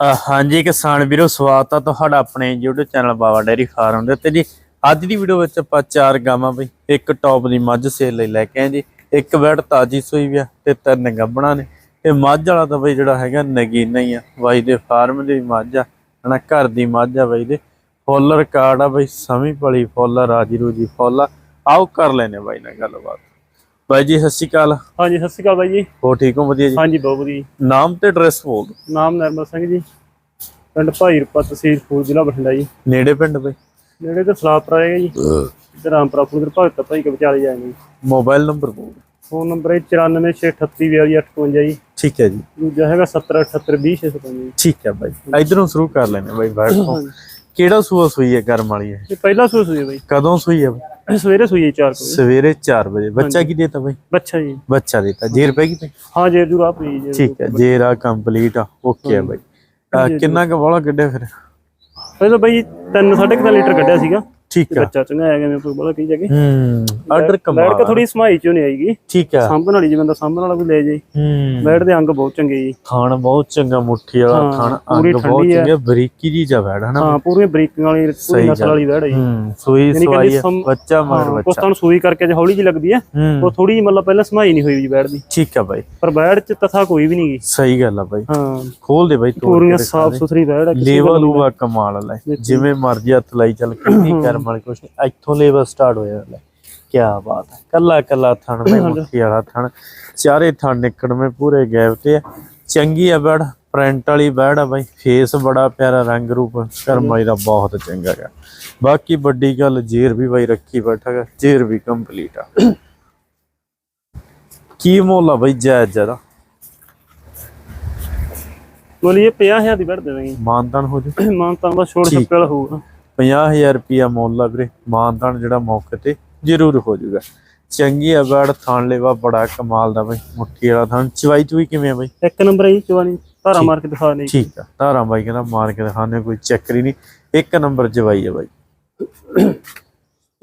ਹਾਂਜੀ ਕਿਸਾਨ ਵੀਰੋ ਸਵਾਗਤ ਆ ਤੁਹਾਡਾ ਆਪਣੇ YouTube channel Bawa dairy farm ਦੇ ਉੱਤੇ ਜੀ। ਅੱਜ ਦੀ ਵੀਡੀਓ ਵਿੱਚ ਆਪਾਂ ਚਾਰ ਗਾਵਾਂ ਬਈ ਇੱਕ ਟੌਪ ਦੀ ਮੱਝ ਸੇਲ ਲਈ ਲੈ ਕੇ ਆਏ ਜੀ ਇੱਕ ਵੈੜ ਤਾਜੀ ਸੂਈ ਵੀ ਆ ਤੇ ਤਿੰਨ ਗੱਬਣਾ ਨੇ। ਇਹ ਮੱਝ ਵਾਲਾ ਤਾਂ ਬਈ ਜਿਹੜਾ ਹੈਗਾ ਨਗੀਨਾ ਹੀ ਆ ਬਾਈ ਦੇ ਫਾਰਮ ਦੀ ਮੱਝ ਆ ਹਨਾ ਘਰ ਦੀ ਮੱਝ ਆ ਬਾਈ ਦੇ। ਫੁੱਲ ਰਿਕਾਰਡ ਆ ਬਈ ਸਮੀ ਪਲੀ ਫੁੱਲ ਆ, ਰਾਜੀ ਰੂਜੀ ਫੁੱਲ ਆਓ ਕਰ ਲੈਨੇ ਬਾਈ ਨਾਲ ਗੱਲਬਾਤ। ਬਾਈ ਜੀ ਸਤਿ ਸ਼੍ਰੀ ਅਕਾਲ। ਹਾਂਜੀ ਸਤਿ ਸ਼੍ਰੀ ਅਕਾਲ ਬਾਈ ਜੀ। ਹੋ ਠੀਕ ਹੋ? ਵਧੀਆ ਜੀ। ਹਾਂਜੀ ਬਹੁਤ ਵਧੀਆ ਨਾਮ ਤੇ ਐਡਰੈਸ ਬੋਲ ਦਿਓ। ਨਾਮ ਨਰਮਲ ਸਿੰਘ ਜੀ। ਪਿੰਡ ਭਾਈਰਪਾ ਤਹਿਸੀਲ ਫੂਲ ਜ਼ਿਲ੍ਹਾ ਬਠਿੰਡਾ ਜੀ। ਨੇੜੇ ਪਿੰਡ ਬਈ? ਨੇੜੇ ਤੋਂ ਸਲਾਪਰਾ ਹੈਗਾ ਜੀ। ਤੇ ਰਾਮਪੁਰਾ ਫੂਲ ਭਗਤ ਭਾਈ ਕੇ ਵਿਚਾਲੇ ਜਾਏਗੇ ਜੀ। ਮੋਬਾਈਲ ਨੰਬਰ ਬੋਲ। ਫੋਨ ਨੰਬਰ ਹੈ 9468822858 ਜੀ। ਠੀਕ ਹੈ ਜੀ। ਦੂਜਾ ਹੈਗਾ 70782065 ਜੀ। ਠੀਕ ਹੈ ਬਾਈ। ਇਧਰੋਂ ਸ਼ੁਰੂ ਕਰ ਲੈਨੇ ਬਾਈ ਬੈਠ ਤੋਂ। ਕਿਹੜਾ ਸੂਆ ਸੂਈ ਹੈ ਗਰਮ ਵਾਲੀ ਹੈ? ਇਹ ਪਹਿਲਾ ਸੂਸ ਹੋਈ ਬਾਈ। ਕਦੋਂ ਸੂਈ ਹੈ ਬਾਈ? ਇਹ ਸਵੇਰੇ ਸੂਈ ਹੈ 4 ਵਜੇ। ਸਵੇਰੇ 4 ਵਜੇ। ਬੱਚਾ ਕੀ ਦੇਤਾ ਬਾਈ? ਬੱਚਾ ਜੀ। ਬੱਚਾ ਦੇਤਾ। ਜੇਰ ਪੈ ਗਈ ਤੇ ਹਾਂ ਜੇ ਜੂ ਆਪ ਜੀ ਜੇ। ਠੀਕ ਹੈ ਜੇਰ ਆ ਕੰਪਲੀਟ ਆ। ਓਕੇ ਹੈ ਬਾਈ। ਕਿੰਨਾ ਕੁ ਬੋਲਾ ਕੱਢਿਆ ਫਿਰ? ਪਹਿਲਾਂ ਬਾਈ 3 3.5 ਲੀਟਰ ਕੱਢਿਆ ਸੀਗਾ। ਠੀਕ ਆ। ਬੱਚਾ ਚੰਗਾ ਹੈਗਾ ਮੇਰੇ ਕੋਲ ਬੜਾ ਕਹੀ ਜਾਗੇ ਹੂੰ ਆਰਡਰ ਕੇ ਕਮਾਲ ਥੋੜੀ ਸਮਾਈ ਚੋਂ ਨਹੀਂ ਆਈਗੀ ਠੀਕ ਆ। ਸਾਂਭਣ ਵਾਲੀ ਜਿਵੇਂ ਦਾ ਸਾਂਭਣ ਵਾਲਾ ਕੋਈ ਲੈ ਜਾਈ ਹੂੰ। ਬੈਠ ਦੇ ਅੰਗ ਬਹੁਤ ਚੰਗੇ ਜੀ। ਖਾਣ ਬਹੁਤ ਚੰਗਾ ਮੁੱਠੀ ਵਾਲਾ ਹਾਂ, ਖਾਣ ਪੂਰੀ ਅੰਗ ਬਹੁਤ। ਚੰਗਾ ਬਰੀਕੀ ਜੀ ਜਾ ਬੈਠ ਹਨਾ? ਹਾਂ ਪੂਰੀਆਂ ਬਰੀਕਾਂ ਵਾਲੀ ਪੂਰੀ ਨਸਲ ਵਾਲੀ ਵੜ ਹੈ ਜੀ। ਹੂੰ ਸੂਈ ਸਵਾਈ ਕਿ ਸਮ- ਬੱਚਾ ਮਗਰ ਹਾਂ ਬੱਚਾ। ਤਾਂ ਸੂਈ ਕਰਕੇ ਜੇ ਹੌਲੀ ਜੀ ਲੱਗਦੀ ਹੈ ਹੂੰ। ਉਹ ਥੋੜੀ ਜਿਹੀ ਮਤਲਬ ਪਹਿਲਾਂ ਸਮਾਈ ਨਹੀਂ ਹੋਈ ਜੀ ਬੈੜ ਦੀ। ਠੀਕ ਆ ਬਾਈ। ਪਰ ਬੈੜ ਚ ਤਥਾ ਕੋਈ ਵੀ ਨਹੀਂ ਸਹੀ ਗੱਲ ਆ ਬਾਈ। ਹਾਂ। ਖੋਲ ਦੇ ਬਾਈ ਤੋੜ ਕੇ ਦਿਖਾ ਸਾਫ਼। ਸੁਥਰੀ ਬੈੜ ਹੈ ਲੇਵਾ ਲੂਵਾ ਕਮਾਲ ਲੈ। ਜਿਵੇਂ ਮਰਜ਼ੀ ਹੱਥ ਲਾਈ ਚੱਲ ਕਿੰਨੀ ਕਰਮ ਵਾਲੀ ਕੁਛ ਨਹੀਂ ਇੱਥੋਂ ਲੇਵਾ ਸਟਾਰਟ ਹੋਇਆ ਲੈ ਕੀ ਬਾਤ ਹੈ। ਕੱਲਾ ਕੱਲਾ ਥਣ ਮੈਂ ਮੁੱਠੀ ਵਾਲਾ ਥਣ। ਚਾਰੇ ਥਣ ਨਿਕੜਵੇਂ ਪੂਰੇ ਗੈਪ ਤੇ ਆ। ਚੰਗੀ ਆ ਬੜ ਪ੍ਰਿੰਟ ਵਾਲੀ ਬੈੜ ਆ ਬਾਈ। ਫੇਸ ਬੜਾ ਪਿਆਰਾ ਰੰਗ ਰੂਪ। ਕਰਮ ਵਾਲੀ ਦਾ ਬਹੁਤ ਚੰਗਾ ਗਾ। ਬਾਕੀ ਵੱਡੀ ਗੱਲ ਜੇਰ ਵੀ ਬਾਈ ਰੱਖੀ ਬੈਠਾ ਗਾ। ਜੇਰ ਵੀ ਕੰਪਲੀਟ ਆ। ਕੀ ਮੁੱਲ ਬਾਈ ਜਾਇਜ਼ ਜਰਾ ਬੋਲੀ ਇਹ 50000 ਦੀ ਬੈੜ ਦੇਵਾਂਗੇ। ਮਾਨਤਾਨ ਹੋ ਜੂ ਮਾਨ ਤਾਂ ਬਸ ਛੋੜ ਛੱਪੇ ਵਾਲਾ ਹੋਊਗਾ। 50000 ਰੁਪਿਆ ਮੁੱਲ ਆ ਵੀਰੇ ਮਾਨਤਾਨ ਜਿਹੜਾ ਮੌਕੇ ਤੇ ਜ਼ਰੂਰ ਹੋ ਜਾਊਗਾ। ਚੰਗੀ ਬੜ ਥਾਣ ਲੈਵਾ ਬੜਾ ਕਮਾਲ ਦਾ ਬਈ ਮੁੱਠੀ ਵਾਲਾ ਥਾਣ। ਚਵਾਈ ਚੂਈ ਕਿਵੇਂ ਆ ਬਈ? ਇੱਕ ਨੰਬਰ ਹੈ ਜੀ ਚਵਾਨੀ ਧਾਰਾ ਮਾਰ ਕੇ ਦਿਖਾ ਨਹੀਂ ਠੀਕ ਆ ਧਾਰਾਂ ਬਾਈ ਕਹਿੰਦਾ ਮਾਰ ਕੇ ਦਿਖਾਣੇ ਕੋਈ ਚੱਕਰ ਨਹੀਂ। ਇੱਕ ਨੰਬਰ ਚਵਾਈ ਆ ਬਾਈ।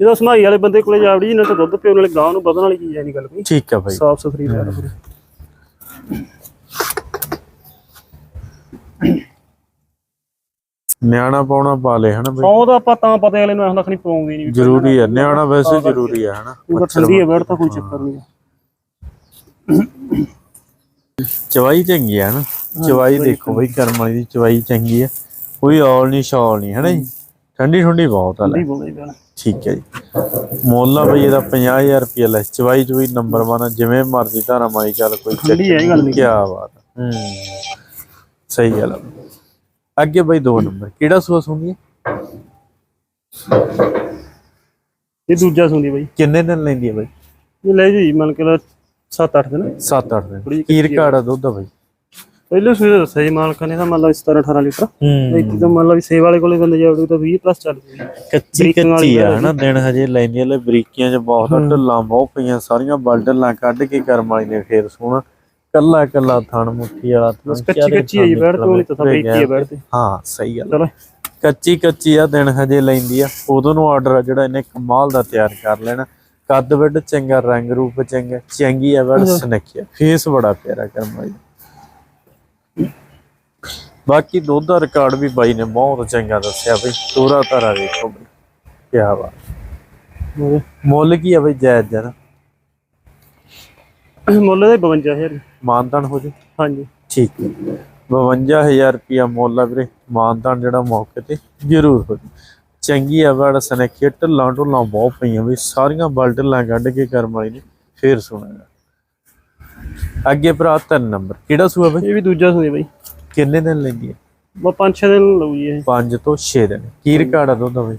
ਜਦੋਂ ਸਮਾਈ ਵਾਲੇ ਬੰਦੇ ਕੋਲੇ ਜਾਵੜੀ ਜੀ ਨਾ ਤਾਂ ਦੁੱਧ ਪਿਓ ਨਾਲੇ ਗਾਂ ਨੂੰ ਵਧਣ ਵਾਲੀ ਚੀਜ਼ ਹੈ ਨਹੀਂ ਗੱਲ ਕੋਈ। ਠੀਕ ਆ ਬਾਈ। ਸਾਫ਼ ਸੁਥਰੀ ਬੈੜ ਨਿਆਣਾ ਪਾਉਣਾ ਪਾ ਲੈ ਹਨਾ ਬਾਈ। ਸੌ ਦਾ ਆਪਾਂ ਤਾਂ ਪਤਾ ਅਗਲੇ ਨੂੰ ਐਂ ਹੁੰਦਾ ਨਹੀਂ ਪਾਉਂਗੇ ਨਹੀਂ ਜ਼ਰੂਰੀ ਆ ਨਿਆਣਾ ਵੈਸੇ ਜ਼ਰੂਰੀ ਆ ਹਨਾ ਉਹ ਠੰਡੀ ਹੈ ਬੈੜ ਤਾਂ ਕੋਈ ਚੱਕਰ ਨਹੀਂ ਚਵਾਈ ਚੰਗੀ ਆ ਹਨਾ ਚਵਾਈ ਦੇਖੋ ਬਈ ਕਰਮ ਵਾਲੀ ਦੀ ਚਵਾਈ ਚੰਗੀ ਆ ਕੋਈ ਔਲ ਨਹੀਂ ਸ਼ੌਲ ਨਹੀਂ ਹਨਾ ਜੀ। ਠੰਡੀ ਠੰਡੀ ਬਹੁਤ ਆ ਠੀਕ ਹੈ ਜੀ। ਮੁੱਲ ਬਈ ਇਹਦਾ 50000 ਰੁਪਏ ਲੈ ਚਵਾਈ ਚੁਈ ਨੰਬਰ 1 ਜਿਵੇਂ ਮਰਜ਼ੀ ਧਾਰਾ ਮਾਈ ਚੱਲ ਕੋਈ ਠੰਡੀ ਹੈ ਗੱਲ ਨਹੀਂ ਕੀ ਬਾਤ। ਹੂੰ ਸਹੀ ਗੱਲ ਆ। ਅੱਗੇ ਬਈ ਦੋ ਨੰਬਰ ਕਿਹੜਾ ਸੂਆ ਸੁਣੀ ਹੈ ਇਹ ਦੂਜਾ ਸੁਣਦੀ ਬਾਈ। ਕਿੰਨੇ ਦਿਨ ਲੈਂਦੀ ਹੈ ਬਈ? ਇਹ ਲੈ ਜੀ ਮੰਨ ਕੇ 7-8 ਦਿਨ। 7-8 ਦਿਨ। ਕੀ ਰਿਕਾਰਡ ਆ ਦੁੱਧ ਦਾ ਬਈ। ਪਹਿਲੇ ਸਵੇਰੇ ਦੱਸਿਆ ਜੀ ਮਾਲਕਾਂ ਨੇ ਤਾਂ ਮੰਨ ਲਓ 17-18 ਲੀਟਰ। ਹੂੰ। ਇੱਥੇ ਤਾਂ ਮੰਨ ਲਓ ਵੀ ਸੇਵ ਵਾਲੇ ਕੋਲੇ ਬੰਦੇ ਜਾਵੜੂ ਤਾਂ 20 ਪਲੱਸ ਚੱਲ ਜੂਗੀ ਕੱਚੀ ਕੱਚੀ ਆ ਹਨਾ ਦਿਨ ਹਜੇ ਲੈਂਦੀ ਲੈ ਬਰੀਕੀਆਂ 'ਚ ਬਹੁਤ ਢੱਲਾਂ ਬਹੁਤ ਪਈਆਂ ਸਾਰੀਆਂ ਬਲਡਲਾਂ ਕੱਢ ਕੇ ਕਰਮ ਵਾਲੀ ਨੇ ਫੇਰ ਸੋਹਣਾ। ਕੱਲਾ ਕੱਲਾ ਥਣ ਮੁੱਠੀ ਵਾਲਾ ਥਣ ਕੱਚੀ ਕੱਚੀ ਹੈ ਜੀ ਬੈਠ ਤੋਂ ਨਹੀਂ ਤਾਂ ਬਰੀਕੀ ਹੈ ਬੈਠ ਤੇ। ਹਾਂ ਸਹੀ ਗੱਲ ਚਲੋ। ਕੱਚੀ ਕੱਚੀ ਆ ਦਿਨ ਹਜੇ ਲੈਂਦੀ ਆ। ਉਦੋਂ ਨੂੰ ਆਰਡਰ ਆ ਜਿਹੜਾ ਇਹਨੇ ਕਮਾਲ ਦਾ ਤਿਆਰ ਕਰ ਲੈਣਾ। ਕੱਦ ਵੱਡ ਚੰਗਾ ਰੰਗ ਰੂਪ ਚੰਗਾ ਚੰਗੀ ਆ ਵੜ ਸੁਨੱਖਿਆ ਫੇਸ ਬੜਾ ਪਿਆਰਾ ਕਰਮ ਵਾਲੀ ਬਾਕੀ ਦੁੱਧ ਦਾ ਰਿਕਾਰਡ ਵੀ ਬਾਈ ਨੇ ਬਹੁਤ ਚੰਗਾ ਦੱਸਿਆ ਬਈ। ਤੋਰਾ ਤਾਰਾ ਵੇਖੋ ਬਈ। ਕੀ ਬਾਤ। ਮੁੱਲ ਕੀ ਆ ਬਈ ਜਾਇਜ਼ ਜਰਾ? ਮੁੱਲ ਦੇ 52000 ਮਾਨਤਾਨ ਹੋ ਜੇ? ਹਾਂਜੀ। ਠੀਕ ਹੈ। 52000 ਰੁਪਿਆ ਮੁੱਲ ਆ ਵੀਰੇ। ਮਾਨਤਾਨ ਜਿਹੜਾ ਮੌਕੇ ਤੇ ਜ਼ਰੂਰ ਹੋ ਜੂ। ਚੰਗੀ ਆ ਵੜ ਸਨੇਖੀ ਢੱਲਾਂ ਢੁੱਲਾਂ ਬਹੁਤ ਪਈਆਂ ਵੀ। ਸਾਰੀਆਂ ਬਲਟਲਾਂ ਕੱਢ ਕੇ ਕਰਮ ਵਾਲੀ ਨੇ ਫੇਰ ਸੁਣਾਗਾ ਅੱਗੇ ਭਰਾ ਤਿੰਨ ਨੰਬਰ। ਕਿਹੜਾ ਸੂਆ ਬਈ? ਇਹ ਵੀ ਦੂਜਾ ਸੁਣੀ ਬਾਈ। ਕਿੰਨੇ ਦਿਨ ਲੈਂਦੀ ਹੈ ਬਸ 5-6 ਦਿਨ ਲਊ ਜੀ ਇਹ। 5 ਤੋਂ 6 ਦਿਨ। ਕੀ ਰਿਕਾਰਡ ਆ ਦੁੱਧ ਦਾ ਬਈ?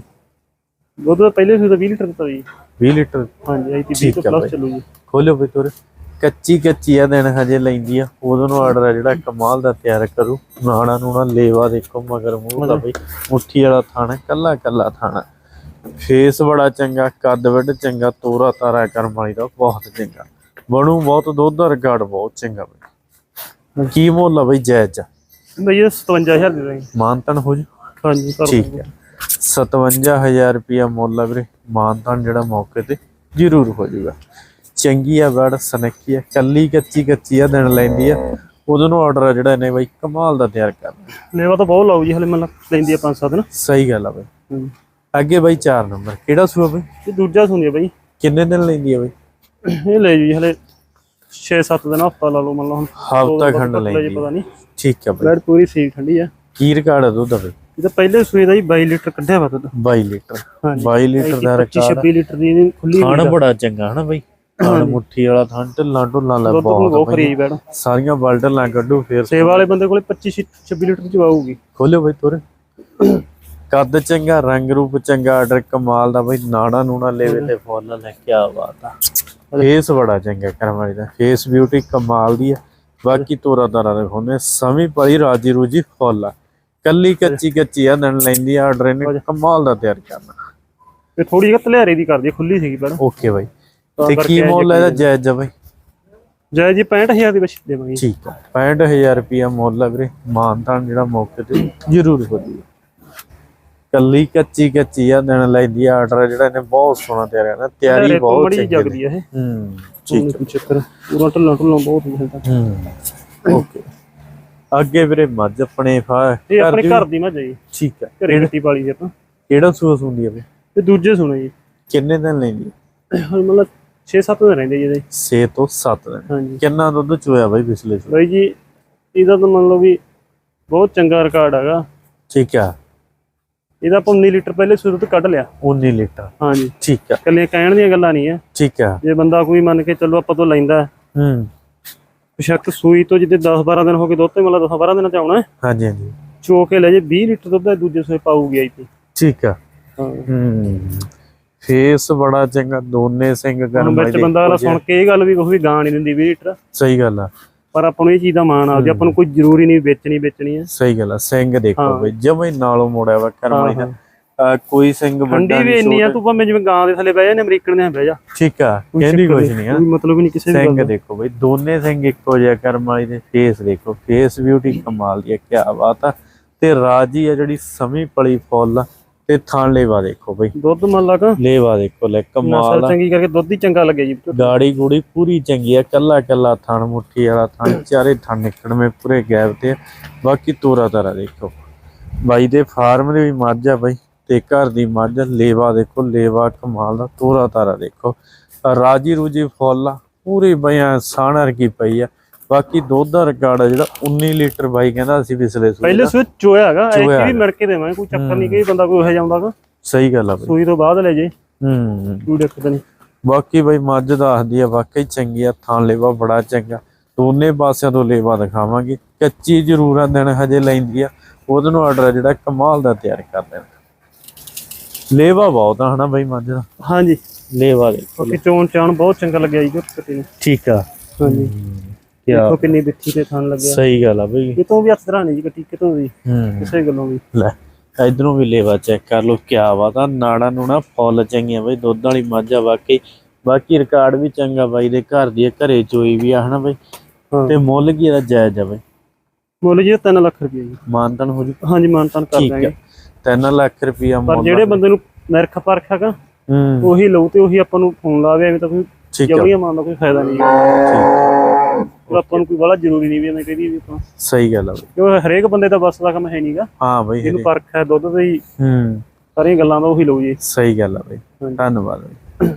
ਦੁੱਧ ਪਹਿਲੇ ਸੂਈ ਦਾ 20 ਲੀਟਰ ਦਿੱਤਾ ਜੀ 20 ਲੀਟਰ। ਹਾਂਜੀ ਆਈ 20 ਠੀਕ ਤੋਂ ਆ ਪਲੱਸ ਬਾਈ। ਚੱਲੂ ਜੀ ਖੋਲਿਓ ਬਈ ਤੋਰੇ। ਕੱਚੀ ਕੱਚੀ ਆ ਦਿਨ ਹਜੇ ਲੈਂਦੀ ਆ ਉਦੋਂ ਨੂੰ ਆਰਡਰ ਆ ਜਿਹੜਾ ਕਮਾਲ ਦਾ ਤਿਆਰ ਕਰੂ। ਨਾਣਾ ਨੂਣਾ ਲੇਵਾ ਦੇਖੋ ਮਗਰ ਮੂੰਹ ਦਾ ਬਈ। ਮੁੱਠੀ ਵਾਲਾ ਥਾਣਾ ਕੱਲਾ ਕੱਲਾ ਥਾਣਾ। ਫੇਸ ਬੜਾ ਚੰਗਾ ਕੱਦ ਵੱਡ ਚੰਗਾ ਤੋਰਾ ਤਾਰਾ ਕਰਮ ਵਾਲੀ ਦਾ ਬਹੁਤ ਚੰਗਾ। ਬਣੂ ਬਹੁਤ ਦੁੱਧ ਦਾ ਰਿਕਾਰਡ ਬਹੁਤ ਚੰਗਾ ਬਈ। ਕੀ ਮੁੱਲ ਆ ਬਈ ਜਾਇਜ਼ ਆ? ਬਈ ਇਹ 57000 ਦੇ ਦਾਂਗੇ ਮਾਨਤਨ ਹੋ ਜੂ? ਹਾਂਜੀ ਠੀਕ ਹੈ 57000 ਰੁਪਿਆ ਮੁੱਲ ਆ ਵੀਰੇ। ਮਾਨਤਨ ਜਿਹੜਾ ਮੌਕੇ ਤੇ ਜ਼ਰੂਰ ਹੋ ਜਾਊਗਾ ਚੰਗੀ ਆ ਵੜ ਸਨੱਖੀ ਆ ਕੱਲੀ ਕੱਚੀ ਕੱਚੀ ਆ ਦਿਨ ਲੈਂਦੀ ਆ। ਉਹਦੇ ਨੂੰ ਆਰਡਰ ਆ ਜਿਹੜਾ ਇਹਨੇ ਬਾਈ ਕਮਾਲ ਦਾ ਤਿਆਰ ਕਰਨਾ। ਲੇਵਾ ਤਾਂ ਬਹੁਤ ਲਾਊ ਜੀ ਹਲੇ ਮਤਲਬ ਲੈਂਦੀ ਆ ਪੰਜ ਸੱਤ ਦਿਨ। ਸਹੀ ਗੱਲ ਆ ਬਾਈ। ਅੱਗੇ ਬਾਈ 4 ਨੰਬਰ। ਕਿਹੜਾ ਸੂਆ ਬਾਈ? ਇਹ ਦੂਜਾ ਸੁਣਦੀ ਆ ਬਾਈ। ਕਿੰਨੇ ਦਿਨ ਲੈਂਦੀ ਆ ਬਾਈ? ਇਹ ਲੈ ਜੀ ਹਲੇ 6-7 ਦਿਨ ਹਫਤਾ ਲਾ ਲਓ ਮਤਲਬ ਹੁਣ। ਹਫਤਾ ਖੰਡ ਲੈ ਜੀ ਲੈਂਦੀ ਪਤਾ ਨਹੀਂ। ਠੀਕ ਆ ਬਾਈ। ਬਲੱਡ ਪੂਰੀ ਸੀ ਠੰਡੀ ਆ। ਕੀ ਰਿਕਾਰਡ ਆ ਦੁੱਧ ਦਾ ਬਾਈ? ਇਹ ਤਾਂ ਪਹਿਲੇ ਸੂਏ ਦਾ ਹੀ 22 ਲੀਟਰ ਕੱਢਿਆ ਵਾ ਦੁੱਧ। 22 ਲੀਟਰ। ਹਾਂਜੀ। 22 ਲੀਟਰ ਦਾ 25 ਰਿਕਾਰਡ 26 ਲੀਟਰ ਦੀ ਖੁੱਲੀ ਥਣ ਬੜਾ ਚੰਗਾ ਹਨਾ ਬਾਈ? ਥਣ ਮੁੱਠੀ ਵਾਲਾ ਥਣ ਢਿੱਲਾਂ ਢੁੱਲਾਂ ਲੈ ਨੂੰ ਬਹੁਤ ਸਾਰੀਆਂ ਬਲਟਲਾਂ ਕੱਢੂ ਫੇਰ ਸੇਵਾ ਵਾਲੇ ਬੰਦੇ ਕੋਲੇ 25 26 ਲੀਟਰ ਚ ਆਊਗੀ ਖੋਲਿਓ ਬਾਈ ਤੋਰੇ। ਕੱਦ ਚੰਗਾ ਰੰਗ ਰੂਪ ਚੰਗਾ ਆਰਡਰ ਕਮਾਲ ਦਾ ਬਾਈ ਨਾੜਾ ਨੂਣਾ ਲੈਵੇ ਤੇ ਫੁੱਲ ਲੈ ਕੇ ਆ ਬਾਤ ਆ। ਫੇਸ ਬੜਾ ਚੰਗਾ ਕਰਮ ਵਾਲੀ ਦਾ ਫੇਸ ਬਿਊਟੀ ਕਮਾਲ ਦੀ ਆ। ਬਾਕੀ ਤੋਰਾ ਤਾਰਾ ਦੇ ਹੁੰਦੇ ਸਮੀ ਪਈ ਰਾਜੀ ਰੂਜੀ ਫੁੱਲ ਆ। ਕੱਲੀ ਕੱਚੀ ਕੱਚੀ ਆ ਦਿਨ ਲੈਂਦੀ ਆ ਆਰਡਰ ਇਹਨੇ ਕਮਾਲ ਦਾ ਤਿਆਰ ਕਰਨਾ। ਤੇ ਥੋੜੀ ਜਿਹੀ ਤਲਿਆਰੇ ਦੀ ਕਰਦੀ ਖੁੱਲੀ ਸੀਗੀ ਬੈੜ ਓਕੇ ਬਾਈ। ਤੇ ਕੀ ਮੁੱਲ ਇਹਦਾ ਜਾਇਜ਼ ਆ ਬਾਈ। ਜੈ ਜੀ 65000 ਦੀ ਬੱਚੀ ਦੇਵਾਂਗੇ ਠੀਕ ਆ। 65000 ਰੁਪਿਆ ਮੁੱਲ ਆ ਵੀਰੇ। ਮਾਨਤਾਨ ਜਿਹੜਾ ਮੌਕੇ ਤੇ ਜ਼ਰੂਰ ਹੋ ਜੀ ਕੱਲੀ ਕੱਚੀ ਕੱਚੀ ਆ ਦਿਨ ਲੈਂਦੀ ਆ ਆਰਡਰ ਜਿਹੜਾ ਇਹਨੇ ਬਹੁਤ ਸੋਹਣਾ ਤਿਆਰ ਕਰਨਾ ਤਿਆਰੀ ਬਹੁਤ ਚੰਗੀ ਜਗਦੀ ਆ ਇਹ। ਹੂੰ ਠੀਕ ਕੋਈ ਚੱਕਰ ਪੂਰਾ ਢੱਲਾਂ ਢੁੱਲਾਂ ਬਹੁਤ ਹੁੰਦਾ ਹੂੰ ਓਕੇ। ਅੱਗੇ ਵੀਰੇ ਮੱਝ ਆਪਣੇ ਫਾ ਇਹ ਆਪਣੇ ਘਰ ਦੀ ਮੱਝ ਹੈ ਜੀ। ਠੀਕ ਆ। ਘਰੇ ਕੱਟੀ ਪਾਲੀ ਸੀ ਆਪਾਂ। ਕਿਹੜਾ ਸੂਸ ਹੁੰਦੀ ਆ ਵੀ ਤੇ ਦੂਜੇ ਸੁਣੋ ਜੀ। ਕਿੰਨੇ ਦਿਨ ਲੈਂਦੀ ਹੁਣ ਮਤਲਬ 6-7 ਦਿਨ ਰਹਿੰਦੇ ਜੀ ਇਹਦੇ। 6 ਤੋਂ 7 ਦਿਨ। ਹਾਂਜੀ। ਕਿੰਨਾ ਦੁੱਧ ਚੋਇਆ ਬਾਈ ਪਿਛਲੇ ਸੂ ਬਾਈ ਜੀ ਇਹਦਾ ਤਾਂ ਮੰਨ ਲਓ ਵੀ ਬਹੁਤ ਚੰਗਾ ਰਿਕਾਰਡ ਹੈਗਾ। ਠੀਕ ਆ। ਇਹਦਾ ਆਪਾਂ 19 ਲੀਟਰ ਪਹਿਲੇ ਸੂਰ ਤੋਂ ਕੱਢ ਲਿਆ। 19 ਲੀਟਰ। ਹਾਂਜੀ। ਠੀਕ ਆ। ਕੱਲੀਆਂ ਕਹਿਣ ਦੀਆਂ ਗੱਲਾਂ ਨਹੀਂ ਆ। ਠੀਕ ਆ। ਜੇ ਬੰਦਾ ਕੋਈ ਮੰਨ ਕੇ ਚੱਲੋ ਆਪਾਂ ਤੋਂ ਲੈਂਦਾ। ਹੂੰ। ਬੇਸ਼ੱਕ ਸੂਈ ਤੋਂ ਜਿੱਦੇ 10-12 ਦਿਨ ਹੋ ਗਏ ਦੁੱਧ ਤੇ ਮਤਲਬ 10-12 ਦਿਨਾਂ ਚ ਆਉਣਾ। ਹੈ। ਹਾਂਜੀ ਹਾਂਜੀ। ਚੋ ਕੇ ਲੈ ਜੇ 20 ਲੀਟਰ ਦੁੱਧ ਦੂਜੇ ਸੂਏ ਪਾਊਗੀ ਆਈ ਤੇ। ਠੀਕ ਆ। ਹਾਂ। ਹੂੰ। ਫੇਸ ਬੜਾ ਚੰਗਾ ਦੋਨੇ ਸਿੰਘ ਗਰਮ ਵਿੱਚ ਬੰਦਾ ਵਾਲਾ ਸੁਣ ਕੇ ਇਹ ਗੱਲ ਵੀ ਕੋਈ ਗਾਂ ਨਹੀਂ ਦਿੰਦੀ 20 ਲੀਟਰ ਸਹੀ ਗੱਲ ਆ। ਪਰ ਆਪਾਂ ਨੂੰ ਇਹ ਚੀਜ਼ ਦਾ ਮਾਣ ਆ ਜੇ ਆਪਾਂ ਨੂੰ ਕੋਈ ਜ਼ਰੂਰੀ ਨਹੀਂ ਵੇਚਣੀ ਵੇਚਣੀ ਹੈ। ਸਹੀ ਗੱਲ ਆ ਸਿੰਘ ਦੇਖੋ ਬਈ ਜਮੇ ਨਾਲੋਂ ਮੋੜਿਆ ਵਾ ਕਰਮਾਈ ਦਾ ਕੋਈ ਸਿੰਘ ਠੰਡੀ ਵੱਡਾ ਵੀ ਨਹੀਂ ਇੰਨੀ ਆ ਤੂੰ ਭਾਵੇਂ ਜਿਵੇਂ ਗਾਂ ਦੇ ਥੱਲੇ ਬਹਿ ਜਾ ਨੇ ਅਮਰੀਕਨ ਦੇ ਬਹਿ ਜਾ। ਠੀਕ ਆ ਕਹਿੰਦੀ ਕੁਝ ਨਹੀਂ ਆ। ਕੋਈ ਮਤਲਬ ਨਹੀਂ ਕਿਸੇ ਵੀ ਗੱਲ ਸਿੰਘ ਦਾ। ਦੇਖੋ ਬਈ ਦੋਨੇ ਸਿੰਘ ਇੱਕੋ ਜਿਹਾ ਕਰਮਾਈ ਦੇ ਫੇਸ ਦੇਖੋ। ਫੇਸ ਬਿਊਟੀ ਕਮਾਲ ਦੀ ਆ ਕੀ ਬਾਤ ਆ। ਤੇ ਰਾਜੀ ਆ ਜਿਹੜੀ ਸਮੀ ਪਲੀ ਫੁੱਲ ਆ। ਤੇ ਥਾਣ ਲੇਵਾ ਦੇਖੋ ਬਈ। ਦੁੱਧ ਮੰਨ ਲਾ ਕਾ? ਲੇਵਾ ਦੇਖੋ ਲੈ ਕਮਾਲ ਨਸਲ ਚੰਗੀ ਕਰਕੇ ਦੁੱਧ ਹੀ ਚੰਗਾ ਲੱਗਿਆ ਜੀ। ਗਾੜੀ ਗੂੜੀ ਪੂਰੀ ਚੰਗੀ ਆ ਕੱਲਾ ਕੱਲਾ ਥਣ ਮੁੱਠੀ ਵਾਲਾ ਥਣ ਚਾਰੇ ਥਣ ਨਿਕੜਵੇਂ ਪੂਰੇ ਗੈਪ ਤੇ। ਬਾਕੀ ਤੋਰਾ ਤਾਰਾ ਦੇਖੋ। ਬਾਈ ਦੇ ਫਾਰਮ ਦੇ ਵੀ ਮੱਝ ਆ ਬਾਈ ਤੇ ਘਰ ਦੀ ਮੱਝ। ਲੇਵਾ ਦੇਖੋ ਲੇਵਾ ਕਮਾਲ ਦਾ ਤੋਰਾ ਤਾਰਾ ਦੇਖੋ। ਰਾਜੀ ਰੂਜੀ ਫੁੱਲ ਪੂਰੀ ਬਿਆਂ ਸਾਣ ਵਰਗੀ ਪਈ ਆ। ਬਾਕੀ ਦੁੱਧ ਦਾ ਰਿਕਾਰਡ ਆ ਜਿਹੜਾ 19 ਲੀਟਰ ਬਾਈ ਕਹਿੰਦਾ ਅਸੀਂ ਪਿਛਲੇ ਸੂਏ ਪਹਿਲੇ ਸੂਏ ਚੋਇਆ ਹੈਗਾ ਇਹ ਵੀ ਮਿਲ ਕੇ ਦੇਵਾਂਗੇ ਕੋਈ ਚੱਕਰ ਨਹੀਂ ਕਿ ਬੰਦਾ ਕੋਈ ਹੋ ਜਾਉਂਦਾਗਾ ਸਹੀ ਗੱਲ ਆ ਬਾਈ। ਸੂਈ ਤੋਂ ਬਾਅਦ ਲੈ ਜੇ। ਹੂੰ। ਕੋਈ ਦਿੱਕਤ ਨਹੀਂ। ਬਾਕੀ ਬਈ ਮੱਝ ਦੱਸਦੀ ਆ ਵਾਕਈ ਚੰਗੀ ਆ ਥਾਂ ਲੇਵਾ ਬੜਾ ਚੰਗਾ। ਦੋਨੇ ਪਾਸਿਆਂ ਤੋਂ ਲੇਵਾ ਦਿਖਾਵਾਂਗੇ। ਕੱਚੀ ਜ਼ਰੂਰ ਆ ਦਿਨ ਹਜੇ ਲੈਂਦੀ ਆ। ਉਹਦੇ ਨੂੰ ਆਰਡਰ ਜਿਹੜਾ ਕਮਾਲ ਦਾ ਤਿਆਰ ਕਰ ਦੇਣਾ ਲੇਵਾ ਬਹੁਤ ਆ ਹਨਾ ਬਈ ਮੱਝ ਦਾ? ਹਾਂਜੀ। ਲੇਵਾ ਦੇ। ਬਾਕੀ ਚੋਣ ਚਾਣ ਬਹੁਤ ਚੰਗਾ ਲੱਗਿਆ ਜੀ ਨੂੰ ਠੀਕ ਆ। ਹਾਂਜੀ। ਕਿਆ ਦੇਖੋ ਕਿੰਨੀ ਬਿੱਠੀ ਤੇ ਥਣ ਲੱਗਿਆ। ਸਹੀ ਗੱਲ ਆ ਬਈ। ਕਿਤੋਂ ਵੀ ਹੱਥ ਧਰਾਣੀ ਜੀ ਕੱਟੀ ਕਿਤੋਂ ਵੀ ਹੂੰ। ਕਿਸੇ ਗੱਲੋਂ ਵੀ। ਲੈ ਇਧਰੋਂ ਵੀ ਲੇਵਾ ਚੈੱਕ ਕਰ ਲਓ ਕਿਆ ਬਾਤ ਆ ਨਾੜਾ ਨੂਣਾ ਫੁੱਲ ਚੰਗੀਆਂ ਬਈ ਦੁੱਧ ਵਾਲੀ ਮੱਝ ਆ ਵਾਕਈ ਬਾਕੀ ਰਿਕਾਰਡ ਵੀ ਚੰਗਾ ਬਾਈ ਦੇ ਘਰ ਦੀ ਆ, ਘਰੇ ਚੋਈ ਵੀ ਆ ਹਨਾ ਬਈ? ਹਾਂ। ਤੇ ਮੁੱਲ ਕੀ ਇਹਦਾ ਜਾਇਜ਼ ਆ ਬਈ? ਮੁੱਲ ਜੀ 3 ਲੱਖ ਰੁਪਏ ਜੀ। ਮਾਨਤਨ ਹੋ ਜੂ? ਹਾਂਜੀ ਮਾਨਤਾਨ ਕਰ ਠੀਕ ਦਾਂਗੇ ਹੈ 3 ਲੱਖ ਰੁਪਿਆ ਪਰ ਮੁੱਲ ਜਿਹੜੇ ਬੰਦੇ ਨੂੰ ਨਿਰਖ ਪਰਖ ਹੈਗਾ ਹੂੰ। ਉਹੀ ਲਊ ਤੇ ਉਹੀ ਆਪਾਂ ਨੂੰ ਫੋਨ ਲਾਵੇ ਐਵੇਂ ਤਾਂ ਕੋਈ ਠੀਕ ਹੈ ਜਵਲੀਆਂ ਮਾਰਨ ਦਾ ਕੋਈ ਫਾਇਦਾ ਨਹੀਂ ਠੀਕ। ਉਹ ਆਪਾਂ ਨੂੰ ਕੋਈ ਬੜਾ ਜ਼ਰੂਰੀ ਨਹੀਂ ਵੀ ਐਵੇਂ ਕਹਦੀ ਵੀ ਆਪਾਂ। ਸਹੀ ਗੱਲ ਆ ਬਈ। ਕਿਉਂਕਿ ਹਰੇਕ ਬੰਦੇ ਦਾ ਬਸ ਦਾ ਕੰਮ ਹੈ ਨਹੀਂਗਾ। ਹਾਂ ਬਈ ਜਿਹਨੂੰ ਪਰਖ ਹੈ ਦੁੱਧ ਦੀ ਹੂੰ ਸਾਰੀਆਂ ਗੱਲਾਂ ਦਾ ਉਹੀ ਲਊ ਜੀ। ਸਹੀ ਗੱਲ ਆ ਬਈ। ਧੰਨਵਾਦ ਬਈ।